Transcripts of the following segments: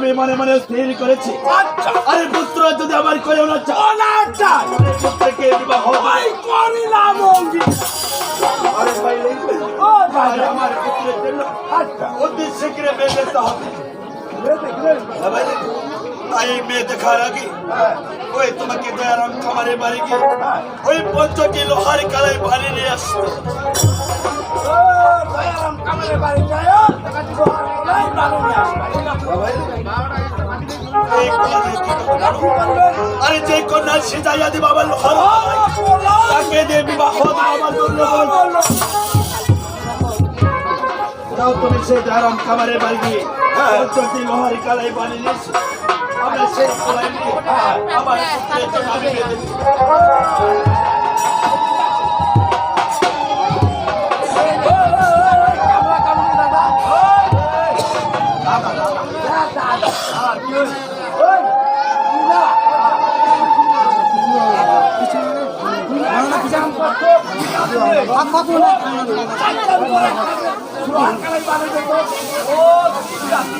আমি মনে মনে স্থির করেছি। আচ্ছা। আরে পুত্র যদি আমার করেও না চাও পুত্রকে বিবাহ ওই করিলাম আরে ভাই আমার পুত্রের জন্য আচ্ছা। অতি শীঘ্র দেখতে হবে। হ্যাঁ এই মেয়ে দেখার আগে ওই তোমাকে দয়ারাম খামারে বাড়ি গিয়ে ওই পঞ্চটি লোহার কালাই বাড়ি নিয়ে আসবে ও দয়ারাম কামড়ে বাড়ি যায় এই বাড়ি নিয়ে আসবা? আরে যে কন্যা সিজাইয়া দিবা আমার লোহার তাকে দিয়ে বিবাহ তুমি সেই ধারাম খামারে বাড়ি পঞ্চটি লোহার কালাই বাড়ি নিয়ে এসো। আমরা পুত্রের জন্য আমি বিয়ে দেব। আরে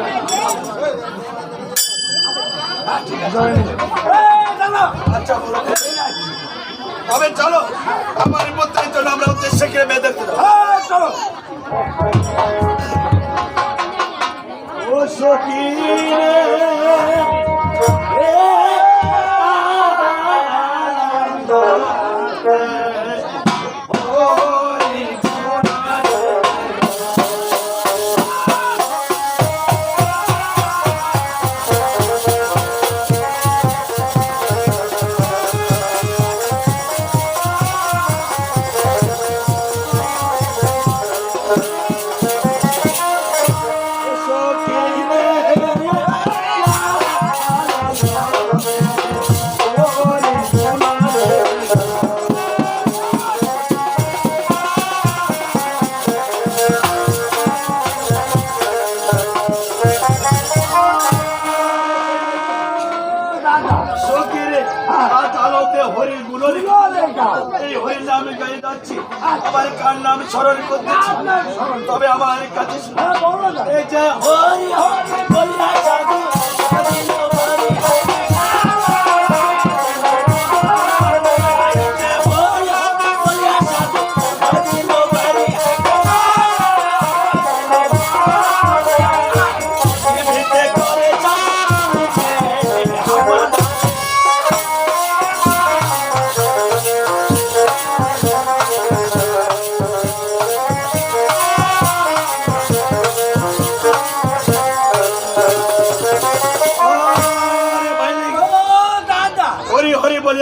তবে চলো আমার চলো আমরা উদ্দেশ্যে করে মেয়ে দেখতে চলো ও সখী যাচ্ছি আমার কার নাম স্মরণ করতেছি তবে আমার কাছে শুনো। এই যে হরি হরি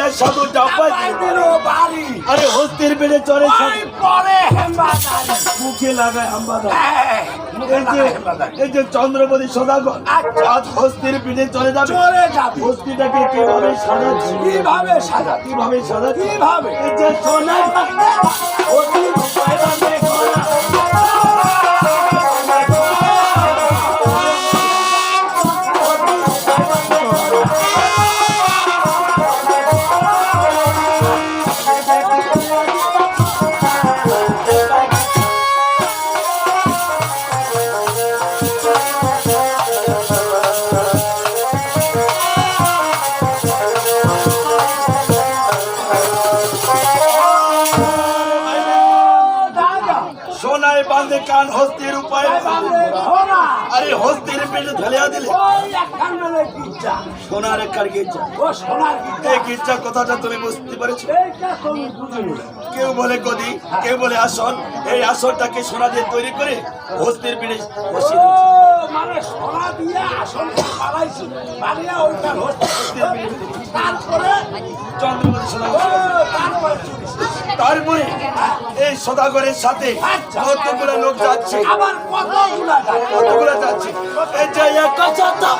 বলিয়া সাধু ডাব্বাই দিল। বাড়ি। আরে হস্তির বেড়ে চড়ে পরে মুখে লাগায় আম্বাদা হ্যাঁ এই যে এই যে চন্দ্রপতি সদাগর আজ হস্তির পিঠে চলে যাবে। চলে যাবে। হস্তিটাকে কীভাবে সাজা কীভাবে সাজা কীভাবে সাজা কীভাবে? এই যে সোনার বাংলা, কান হস্তির উপায় আরে হস্তির পেটে ঢালিয়া দিলে। সোনার একার গির্জা। এই গির্জা কথাটা তুমি বুঝতে পেরেছ? কেউ বলে গদি কেউ বলে আসন এই আসনটাকে সোনা দিয়ে তৈরি করে হস্তির পিঠে বসিয়ে মানে সোনা দিয়ে বানিয়া ওইটা হচ্ছে তারপরে চন্দ্রপতি সোনা। তারপরে তারপরে এই সদাগরের সাথে। কতগুলো লোক যাচ্ছে আবার কতগুলা যাচ্ছে এই যে একা চাতা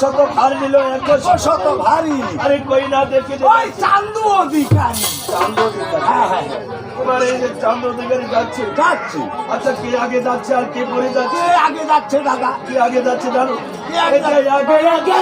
শত ভার নিল একশো শত ভারী আরে কই না দেখে ওই চান্দু অধিকারী। চান্দ হ্যাঁ হ্যাঁ। এবার এই যে চান্দ দিকে যাচ্ছে। যাচ্ছি। আচ্ছা কে আগে যাচ্ছে আর কে পরে যাচ্ছে? কে আগে যাচ্ছে দাদা? কে আগে যাচ্ছে জানো? কে আগে আগে আগে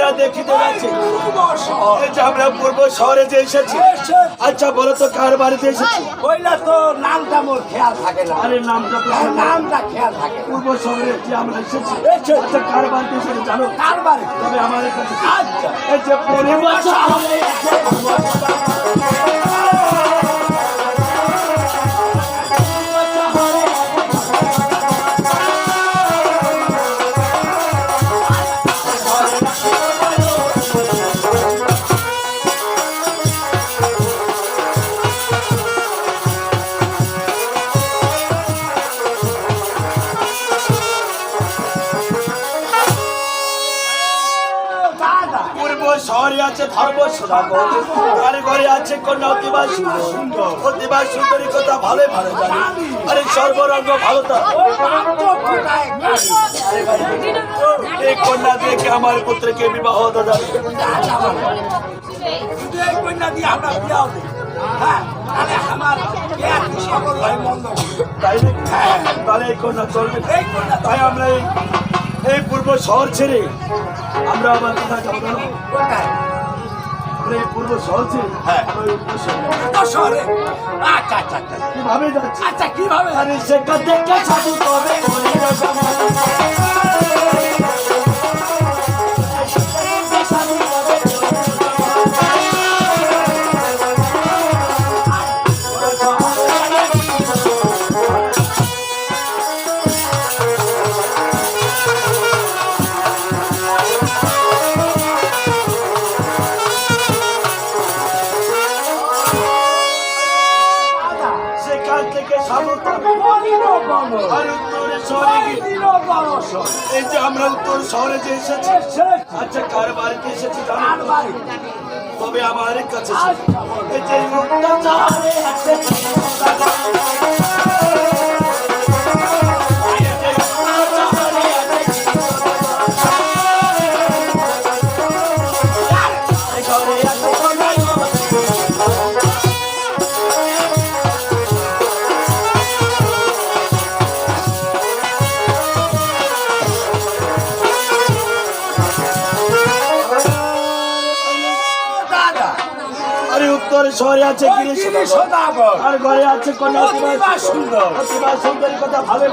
না দেখিতে যাচ্ছে যে আমরা পূর্ব শহরে যে এসেছি। আচ্ছা বলো তো কার বাড়িতে এসেছি? তো নামটা মোর খেয়াল থাকে না। আরে নামটা নামটা খেয়াল থাকে পূর্ব শহরে যে আমরা এসেছি। আচ্ছা কার বাড়িতে এসেছি জানো? কার বাড়ি তবে আমাদের কাছে আচ্ছা। এই যে পরিবার শহরে আছে ধর্ম তার ঘরে আছে কন্যা অতিবা সুন্দর। অতিবা সুন্দরী কথা ভালো ভালো জানি। আরে সর্বরঙ্গ ভালো এই কন্যা দেখে আমার পুত্রকে বিবাহ দাদা। কন্যা দিয়ে আমরা তাই এই কন্যা তাই আমরা এই এই পূর্ব শহর ছেড়ে আমরা আবার কোথায় যাব আমরা এই পূর্ব শহর ছেড়ে হ্যাঁ। আমরা এই উত্তর শহরে আচ্ছা আচ্ছা আচ্ছা। কীভাবে যাচ্ছি? আচ্ছা কীভাবে? আরে সেটা দেখে সাধু তবে। এই যে আমরা উত্তর শহরে যে এসেছি আচ্ছা কার বাড়িতে এসেছি জানো তবে আমার কাছে এই যে উত্তর আছে আর ঘরে আছে কন্যা সুন্দর। সুন্দরী কথা ভালো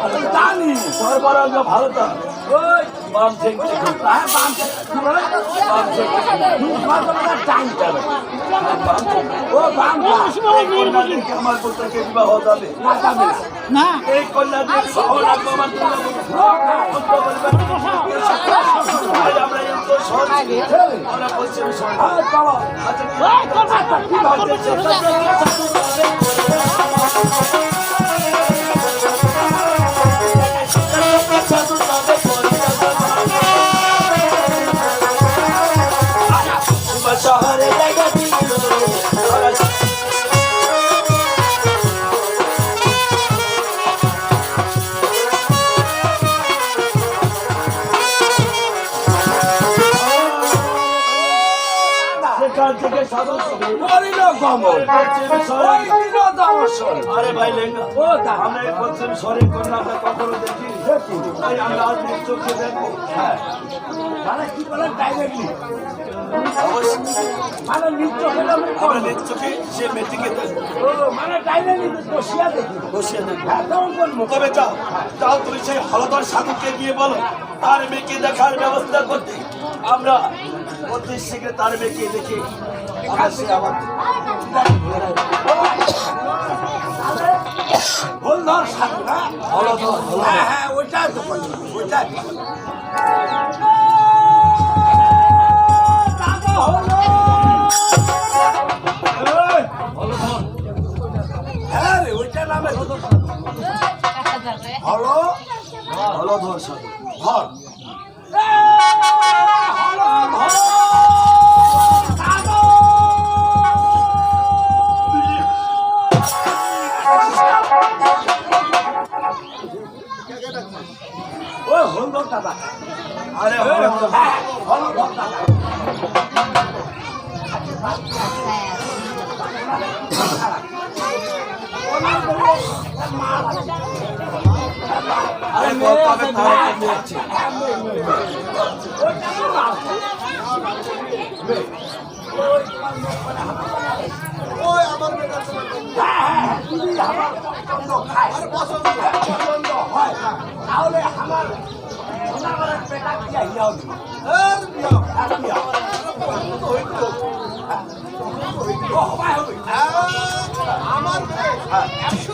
ভালো তো। হ্যাঁ আমার পুত্রকে বিবাহ না যাবে না। এই কন্যা দিয়ে বিবাহ সেখান থেকে সাধু তবে মরিল কমল পশ্চিম ওই শহরে বিনোদ আরে ভাই লেঙ্গা ও তা আমরা এই পশ্চিম শহরে কন্যাটা কখনো দেখি তাই আমরা আজ নিজ চোখে দেখব কি বলেন ডাইরেক্টলি নৃত্য হলো আমরা নিজ চোখে সে মেয়েটিকে দেখব ডাইরেক্টলি বসিয়া দেখি বসিয়ে দেখব তখন কোন মুখ তবে যাও যাও তুমি সেই হলদর সাধুকে গিয়ে বলো তার মেয়েকে দেখার ব্যবস্থা করতে আমরা অতি শীঘ্র তার মেয়েকে দেখে সাধু হ্যাঁ? হ্যাঁ ওইটাই তো ওইটাই হলো এই, হ্যাঁ ওইটা নামে হলো? ধর হলো ধর। তাহলে আমার আমার পেটা দিয়া হিয়াও দিবে আমার একশো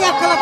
এক খেলা